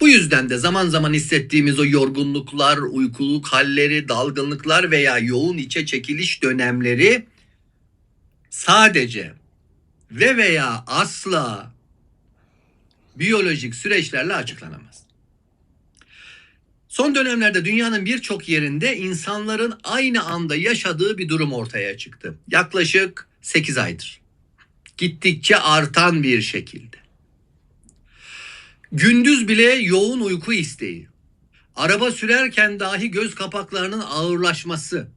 Bu yüzden de zaman zaman hissettiğimiz o yorgunluklar, uykuluk halleri, dalgınlıklar veya yoğun içe çekiliş dönemleri sadece ve veya asla biyolojik süreçlerle açıklanamaz. Son dönemlerde dünyanın birçok yerinde insanların aynı anda yaşadığı bir durum ortaya çıktı. Yaklaşık 8 aydır. Gittikçe artan bir şekilde. Gündüz bile yoğun uyku isteği. Araba sürerken dahi göz kapaklarının ağırlaşması,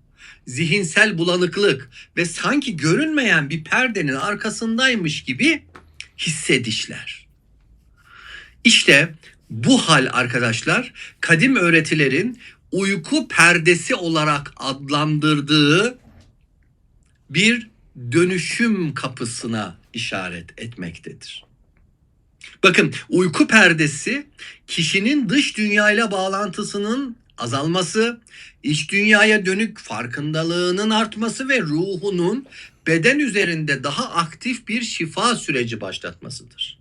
zihinsel bulanıklık ve sanki görünmeyen bir perdenin arkasındaymış gibi hissedişler. İşte bu hal arkadaşlar kadim öğretilerin uyku perdesi olarak adlandırdığı bir dönüşüm kapısına işaret etmektedir. Bakın uyku perdesi kişinin dış dünyayla bağlantısının azalması, iç dünyaya dönük farkındalığının artması ve ruhunun beden üzerinde daha aktif bir şifa süreci başlatmasıdır.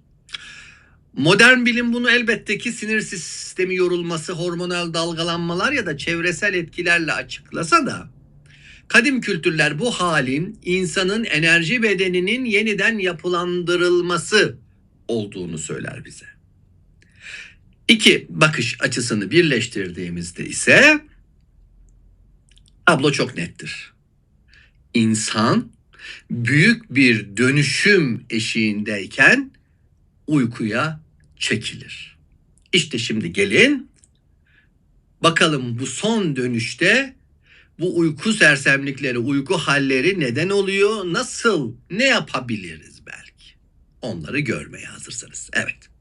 Modern bilim bunu elbette ki sinir sistemi yorulması, hormonal dalgalanmalar ya da çevresel etkilerle açıklasa da kadim kültürler bu halin insanın enerji bedeninin yeniden yapılandırılması olduğunu söyler bize. İki bakış açısını birleştirdiğimizde ise tablo çok nettir. İnsan büyük bir dönüşüm eşiğindeyken uykuya çekilir. İşte şimdi gelin bakalım bu son dönüşte bu uyku sersemlikleri, uyku halleri neden oluyor? Nasıl, ne yapabiliriz belki? Onları görmeye hazırsanız. Evet.